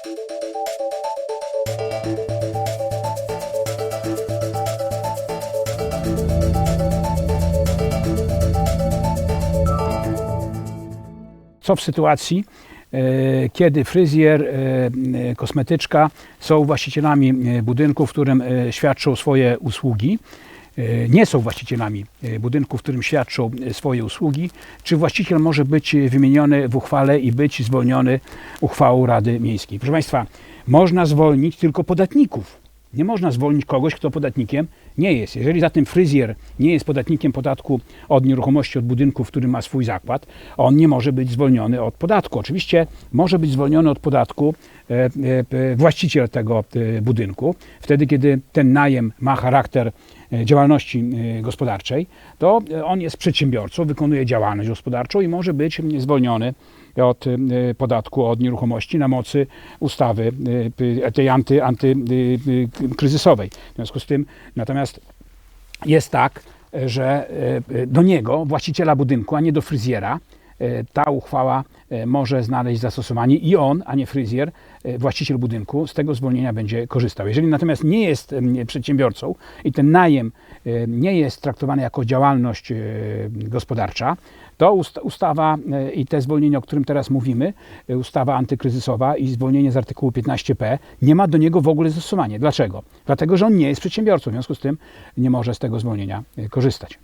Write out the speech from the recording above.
Co w sytuacji, e, kiedy fryzjer, e, e, kosmetyczka są właścicielami budynku, w którym świadczą swoje usługi, nie są właścicielami e, budynku, w którym świadczą e, swoje usługi, czy właściciel może być e, wymieniony w uchwale i być zwolniony uchwałą Rady Miejskiej? Proszę Państwa, można zwolnić tylko podatników. Nie można zwolnić kogoś, kto podatnikiem nie jest. Jeżeli zatem fryzjer nie jest podatnikiem podatku od nieruchomości, od budynku, w którym ma swój zakład, on nie może być zwolniony od podatku. Oczywiście może być zwolniony od podatku e, e, właściciel tego e, budynku. Wtedy, kiedy ten najem ma charakter działalności gospodarczej, to on jest przedsiębiorcą, wykonuje działalność gospodarczą i może być zwolniony od podatku od nieruchomości na mocy ustawy tej anty, antykryzysowej. W związku z tym natomiast jest tak, że e, do niego, właściciela budynku, a nie do fryzjera, ta uchwała e, może znaleźć zastosowanie i on, a nie fryzjer, e, właściciel budynku, z tego zwolnienia będzie korzystał. Jeżeli natomiast nie jest przedsiębiorcą i ten najem e, nie jest traktowany jako działalność e, gospodarcza, to ust- ustawa e, i te zwolnienie, o którym teraz mówimy, e, ustawa antykryzysowa i zwolnienie z artykułu 15p, nie ma do niego w ogóle zastosowania. Dlaczego? Dlatego, że on nie jest przedsiębiorcą, w związku z tym nie może z tego zwolnienia e, korzystać.